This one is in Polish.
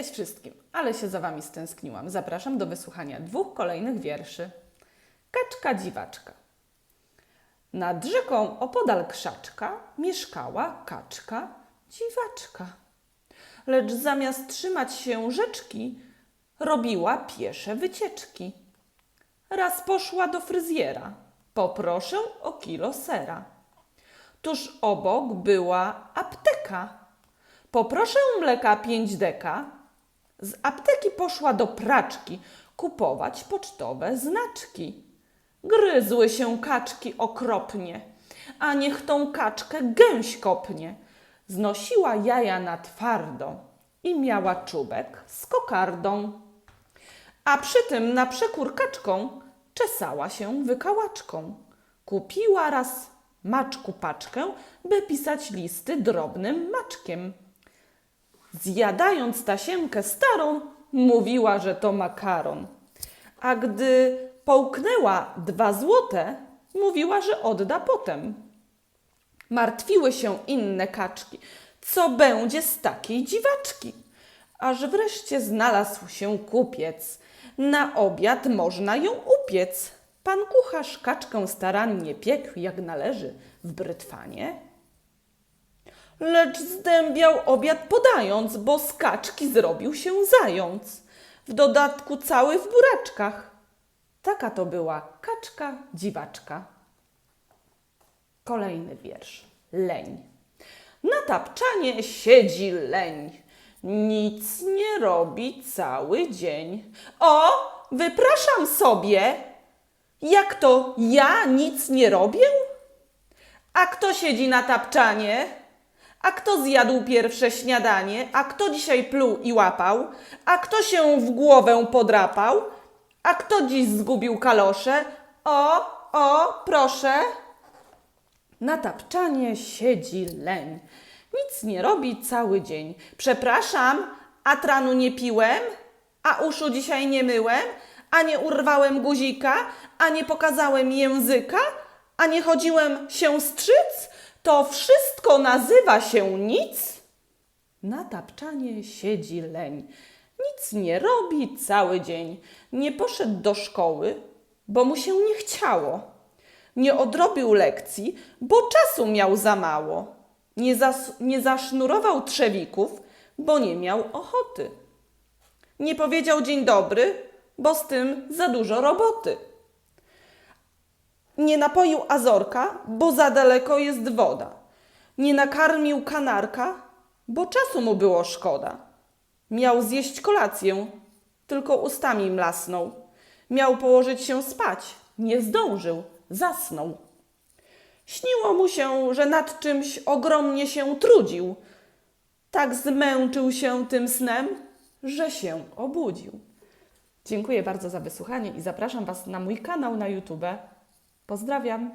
Cześć wszystkim, ale się za Wami stęskniłam. Zapraszam do wysłuchania dwóch kolejnych wierszy. Kaczka dziwaczka. Nad rzeką opodal krzaczka mieszkała kaczka dziwaczka. Lecz zamiast trzymać się rzeczki, robiła piesze wycieczki. Raz poszła do fryzjera. Poproszę o kilo sera. Tuż obok była apteka. Poproszę mleka pięć deka. Z apteki poszła do praczki kupować pocztowe znaczki. Gryzły się kaczki okropnie, a niech tą kaczkę gęś kopnie. Znosiła jaja na twardo i miała czubek z kokardą. A przy tym na przekór kaczką czesała się wykałaczką. Kupiła raz maczku paczkę, by pisać listy drobnym maczkiem. Zjadając tasiemkę starą, mówiła, że to makaron. A gdy połknęła dwa złote, mówiła, że odda potem. Martwiły się inne kaczki, co będzie z takiej dziwaczki. Aż wreszcie znalazł się kupiec. Na obiad można ją upiec. Pan kucharz kaczkę starannie piekł, jak należy, w brytwanie. Lecz zdębiał obiad podając, bo z kaczki zrobił się zając. W dodatku cały w buraczkach. Taka to była kaczka dziwaczka. Kolejny wiersz. Leń. Na tapczanie siedzi leń. Nic nie robi cały dzień. O, wypraszam sobie. Jak to ja nic nie robię? A kto siedzi na tapczanie? A kto zjadł pierwsze śniadanie? A kto dzisiaj pluł i łapał? A kto się w głowę podrapał? A kto dziś zgubił kalosze? O, o, proszę. Na tapczanie siedzi leń. Nic nie robi cały dzień. Przepraszam, a tranu nie piłem? A uszu dzisiaj nie myłem? A nie urwałem guzika? A nie pokazałem języka? A nie chodziłem się strzyc? To wszystko nazywa się nic? Na tapczanie siedzi leń. Nic nie robi cały dzień. Nie poszedł do szkoły, bo mu się nie chciało. Nie odrobił lekcji, bo czasu miał za mało. Nie, zas- nie zasznurował trzewików, bo nie miał ochoty. Nie powiedział dzień dobry, bo z tym za dużo roboty. Nie napoił azorka, bo za daleko jest woda. Nie nakarmił kanarka, bo czasu mu było szkoda. Miał zjeść kolację, tylko ustami mlasnął. Miał położyć się spać, nie zdążył, zasnął. Śniło mu się, że nad czymś ogromnie się trudził. Tak zmęczył się tym snem, że się obudził. Dziękuję bardzo za wysłuchanie i zapraszam Was na mój kanał na YouTube. Pozdrawiam.